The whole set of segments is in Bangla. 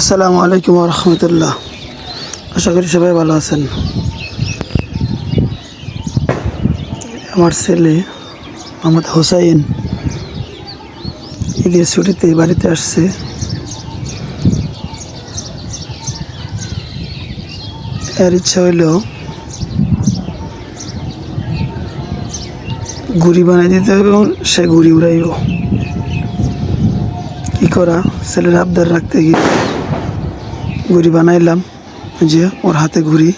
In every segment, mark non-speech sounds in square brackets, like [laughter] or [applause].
আসসালামু আলাইকুম রহমতুল্লাহ। আশা করি সবাই ভালো আছেন। আমার ছেলে মোহাম্মদ হোসাইন ঈদের ছুটিতে বাড়িতে আসছে। এর ইচ্ছা হইল ঘুড়ি বানাই দিতে হবে এবং সে ঘুড়ি উড়াইব। কি করা? ছেলের আবদার রাখতে গিয়ে। ঘুড়ি বানাইলাম যে ওর হাতে ঘুড়ি।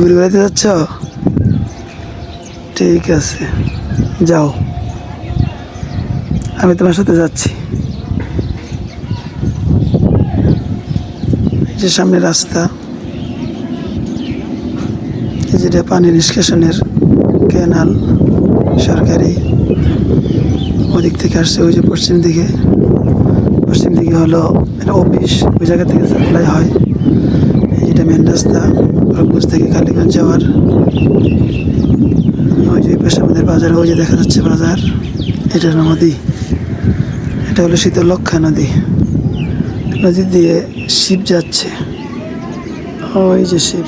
ঘুড়ি উড়াইতে যাচ্ছ? ঠিক আছে, যাও। আমি তোমার সাথে যাচ্ছি। যে সামনে রাস্তা। যেটা পানি নিষ্কাশনের ক্যানাল সরকারি। ওদিক থেকে আসছে ওই যে পশ্চিম দিকে। পশ্চিম দিকে হলো একটা অফিস ওই জায়গা থেকে সাপ্লাই হয়। এই যেটা মেন রাস্তা রংপুর থেকে কালীগঞ্জ যাওয়ার। ওই যে পাশে আমাদের বাজার, ওই যে দেখা যাচ্ছে বাজার। এটা নদী। এটা হলো শীতলক্ষা নদী। নদী দিয়ে শিব যাচ্ছে। ওই যে শিব।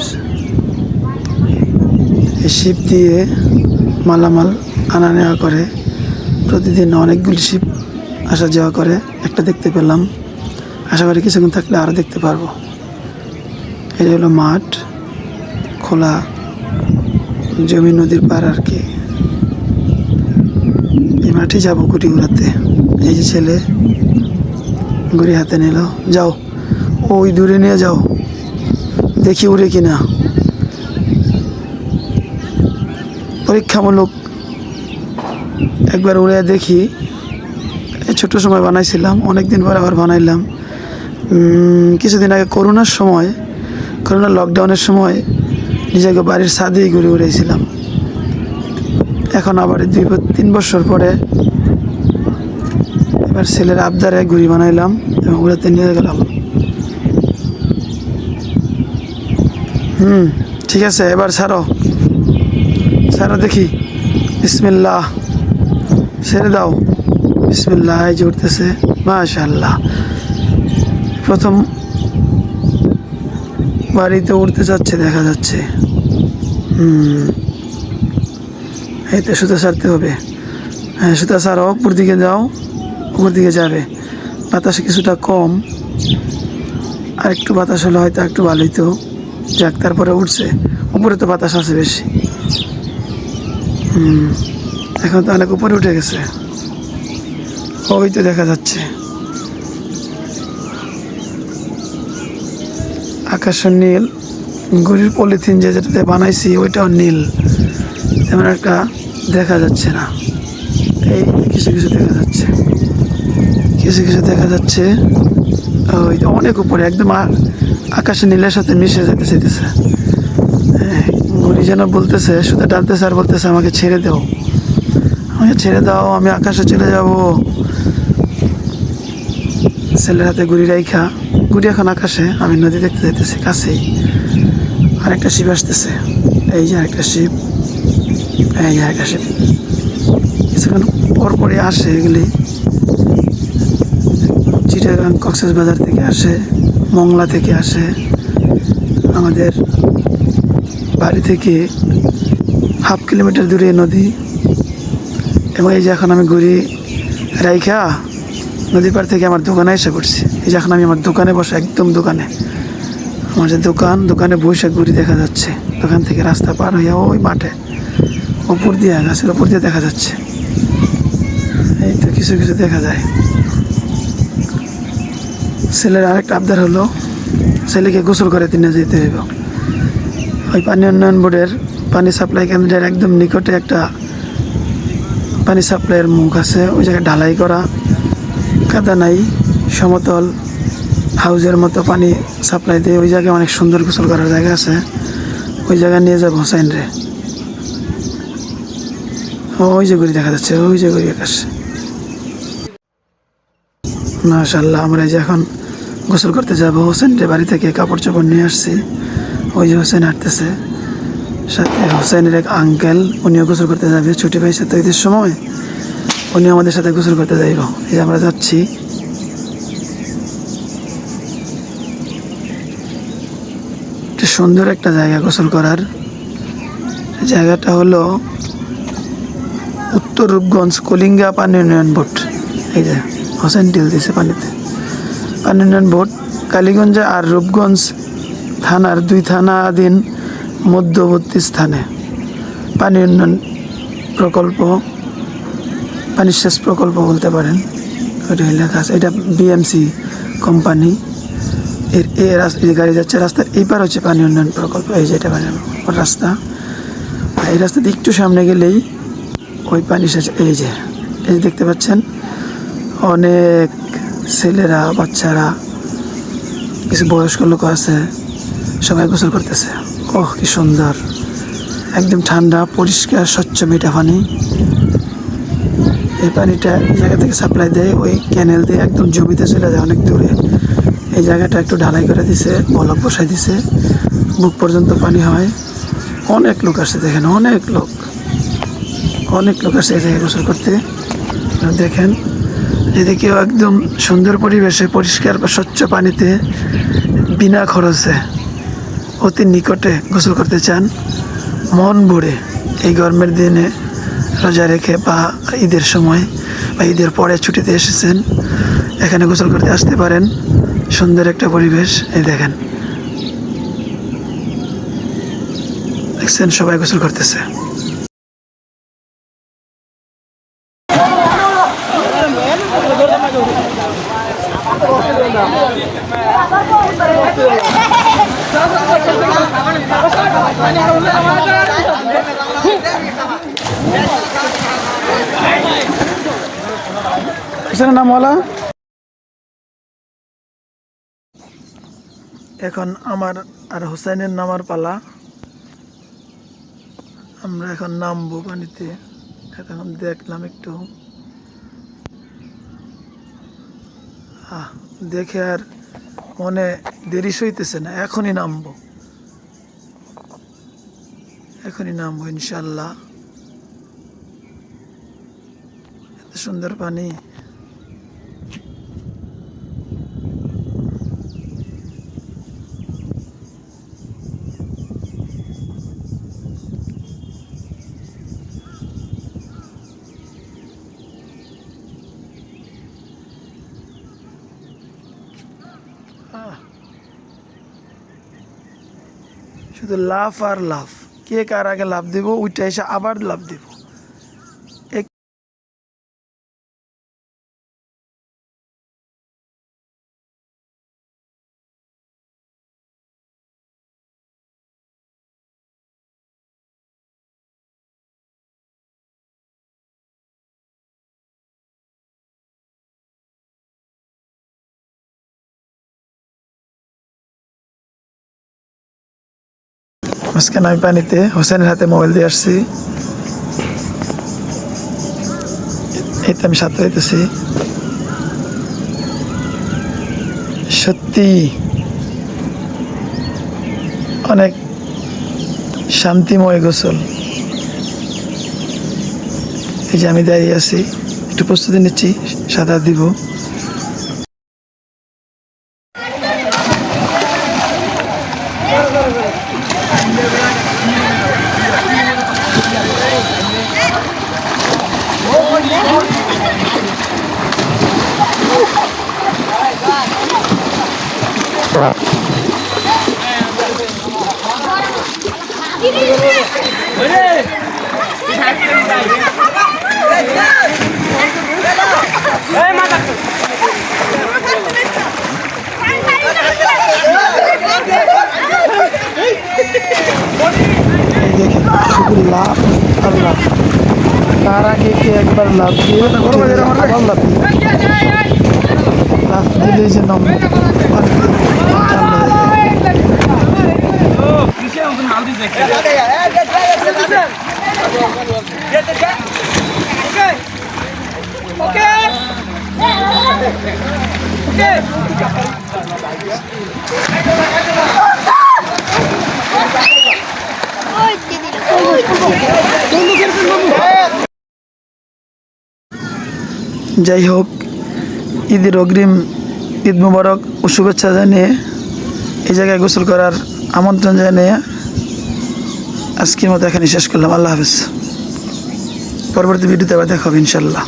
এই শিপ দিয়ে মালামাল আনা নেওয়া করে। প্রতিদিন অনেকগুলি শিপ আসা যাওয়া করে। একটা দেখতে পেলাম। আশা করি কিছুক্ষণ থাকলে আরও দেখতে পারব। এটা হলো মাঠ, খোলা জমি নদীর পার আর কি। এই মাঠে যাব গুটি উড়াতে এই যে ছেলে গুড়ি হাতে নিল। যাও ওই দূরে নিয়ে যাও। দেখি উড়ে কিনা। পরীক্ষামূলক একবার উড়ে দেখি। ছোট সময় বানাইছিলাম অনেক দিন পর আবার বানাইলাম। কিছুদিন আগে করোনার সময় করোনা লকডাউনের সময় নিজেকে বাড়ির ছাদেই ঘুরে উড়েছিলাম এখন আবার দুই তিন বছর পরে এবার ছেলের আবদারে ঘুরি বানাইলাম এবং উড়াতে নিয়ে গেলাম। হুম, ঠিক আছে, এবার ছাড়ো। ছাড়ো দেখি। বিসমিল্লাহ। ছেড়ে দাও। বিসমিল্লাহ উঠতেছে। মাশাল্লাহ প্রথম বাড়িতে উঠতে যাচ্ছে, দেখা যাচ্ছে। হুম। এই তো সুতা ছাড়তে হবে। হ্যাঁ সুতা ছাড়ো উপর দিকে যাও, উপর দিকে যাবে। বাতাস কিছুটা কম। আর একটু বাতাস হলে হয়তো একটু ভালো তো যাক, তারপরে উঠছে উপরে তো বাতাস আছে বেশি। হুম। এখন তো অনেক উপরে উঠে গেছে। ওই তো দেখা যাচ্ছে। আকাশের নীল গরির পলিথিন যে যেটাতে বানাইছি ওইটাও নীল। তেমন একটা দেখা যাচ্ছে না। এই কিছু কিছু দেখা যাচ্ছে। কিছু কিছু দেখা যাচ্ছে। ওই অনেক উপরে একদম আ- আকাশের নীলের সাথে মিশে যেতে চাইতেছে। গড়ি যেন বলতেছে শুধু ডালতেছে আর বলতেছে, আমাকে ছেড়ে দাও। আমাকে ছেড়ে দাও, আমি আকাশে চলে যাব। ছেলের হাতে গুড়ি রাইখা গুড়ি এখন আকাশে, আমি নদী দেখতে যাইতেছি কাছেই। আরেকটা শিব আসতেছে। এই যে আরেকটা শিব এই যে আরেকটা শিব কিছুক্ষণ পর পরই আসে এগুলি। চিটাগাং কক্সেস বাজার থেকে আসে, মংলা থেকে আসে। আমাদের বাড়ি থেকে হাফ কিলোমিটার দূরে নদী। এবং এই যে এখন আমি ঘুরি রাইখা নদীর পাড় থেকে আমার দোকানে এসে পড়ছি। এই এখন আমি আমার দোকানে বসে, একদম দোকানে। আমার যে দোকান, দোকানে বসে ঘুরি দেখা যাচ্ছে। দোকান থেকে রাস্তা পার হইয়া ওই মাঠে, ওপর দিয়ে, গাছের ওপর দিয়ে দেখা যাচ্ছে। এই তো কিছু কিছু দেখা যায়। ছেলের আরেকটা আবদার হলো, ছেলেকে গোসল করে দিনে যেতে হইব। ওই পানি উন্নয়ন বোর্ডের পানি সাপ্লাই কেন্দ্রের একদম নিকটে একটা পানি সাপ্লাইয়ের মুখ আছে। ওই জায়গায় ঢালাই করা কাদা নাই, সমতল, হাউজের মতো পানি সাপ্লাই দিয়ে। ওই জায়গায় অনেক সুন্দর গোসল করার জায়গা আছে। ওই জায়গায় নিয়ে যাব হোসাইন রে। ওই যে ঘুরি দেখা যাচ্ছে, ওই যে ঘুরি আকাশ। মাশাল্লাহ আমরা এই যে এখন গোসল করতে যাব। হোসেন রে, বাড়ি থেকে কাপড় চোপড় নিয়ে আসছি। ওই যে হোসেন হাঁটতেছে। সাথে হোসেনের এক আঙ্কেল উনিও গোসল করতে যাবে, ছুটি পাইছে। তো ঈদের সময় উনি আমাদের সাথে গোসল করতে যাইব এই আমরা যাচ্ছি। সুন্দর একটা জায়গা গোসল করার। জায়গাটা হলো উত্তর রূপগঞ্জ কলিঙ্গা পানি উন্নয়ন বোর্ড। এই যে, হোসেন টিল দিছে পানিতে। পানি উন্নয়ন বোর্ড, কালীগঞ্জে আর রূপগঞ্জ থানার দুই থানা আদিন মধ্যবর্তী স্থানে। পানি উন্নয়ন প্রকল্প পানি সেচ প্রকল্প বলতে পারেন, ওইটা লেখা আছে এটা বিএমসি কোম্পানি এর, এ রাস্তা গাড়ি যাচ্ছে রাস্তার এই পার হচ্ছে পানি উন্নয়ন প্রকল্প, এই যে এটা মানে রাস্তা। আর এই রাস্তাতে একটু সামনে গেলেই ওই পানি সেচ এই যে এই যে দেখতে পাচ্ছেন, অনেক ছেলেরা, বাচ্চারা, কিছু বয়স্ক লোক আছে, সবাই গোসল করতেছে। ওহ, কি সুন্দর। একদম ঠান্ডা, পরিষ্কার, স্বচ্ছ মিঠা পানি। এই পানিটা এই জায়গা থেকে সাপ্লাই দেয়, ওই ক্যানেল দিয়ে একদম জমিতে চলে যায় অনেক দূরে। এই জায়গাটা একটু ঢালাই করে দিছে, বলক বসাই দিছে। বুক পর্যন্ত পানি হয়। অনেক লোক আসে দেখেন, অনেক লোক। অনেক লোক আসে এই জায়গায় গোসল করতে। দেখেন, এদিকেও একদম সুন্দর পরিবেশে পরিষ্কার বা স্বচ্ছ পানিতে বিনা খরচে অতি নিকটে গোসল করতে চান। মন ভরে এই গরমের দিনে রোজা রেখে বা ঈদের সময় বা ঈদের পরে ছুটিতে এসেছেন, এখানে গোসল করতে আসতে পারেন। সুন্দর একটা পরিবেশ, এই দেখেন। দেখছেন, সবাই গোসল করতেছে। [laughs] হোসেনের নাম বলা? এখন আমার আর হুসাইনের নামার পালা। আমরা এখন নামবো পানিতে। এখন দেখলাম একটু। দেখে আর মনে দেরি সইতেছে না। এখনই নামবো। এখনই নামবো, ইনশাল্লাহ এত সুন্দর পানি। শুধু লাভ আর লাভ কে কার আগে লাভ দিব, ওইটা এসে আবার লাভ দিব। মাঝখানে আমি পানিতে হোসেনের হাতে মোবাইল দিয়ে আসছি। এই তো আমি সাঁতরাইতেছি সত্যি অনেক শান্তিময় গোসল। এই যে আমি দাঁড়িয়ে আছি, একটু প্রস্তুতি নিচ্ছি, সাঁতার দিব। এই দেখেন লাভ আর লাভ তার আগে কে একবার লাভ দিয়ে লাভ দিয়ে যে নম্বর পানিতে ঠান্ডা হয়ে যায় যাই হোক ঈদের অগ্রিম ঈদ মুবারক ও শুভেচ্ছা জানিয়ে এই জায়গায় গোসল করার আমন্ত্রণ জানিয়ে আজকের মতো এখানে শেষ করলাম। আল্লাহ হাফিজ। পরবর্তী ভিডিওতে আবার দেখা হবে ইনশাল্লাহ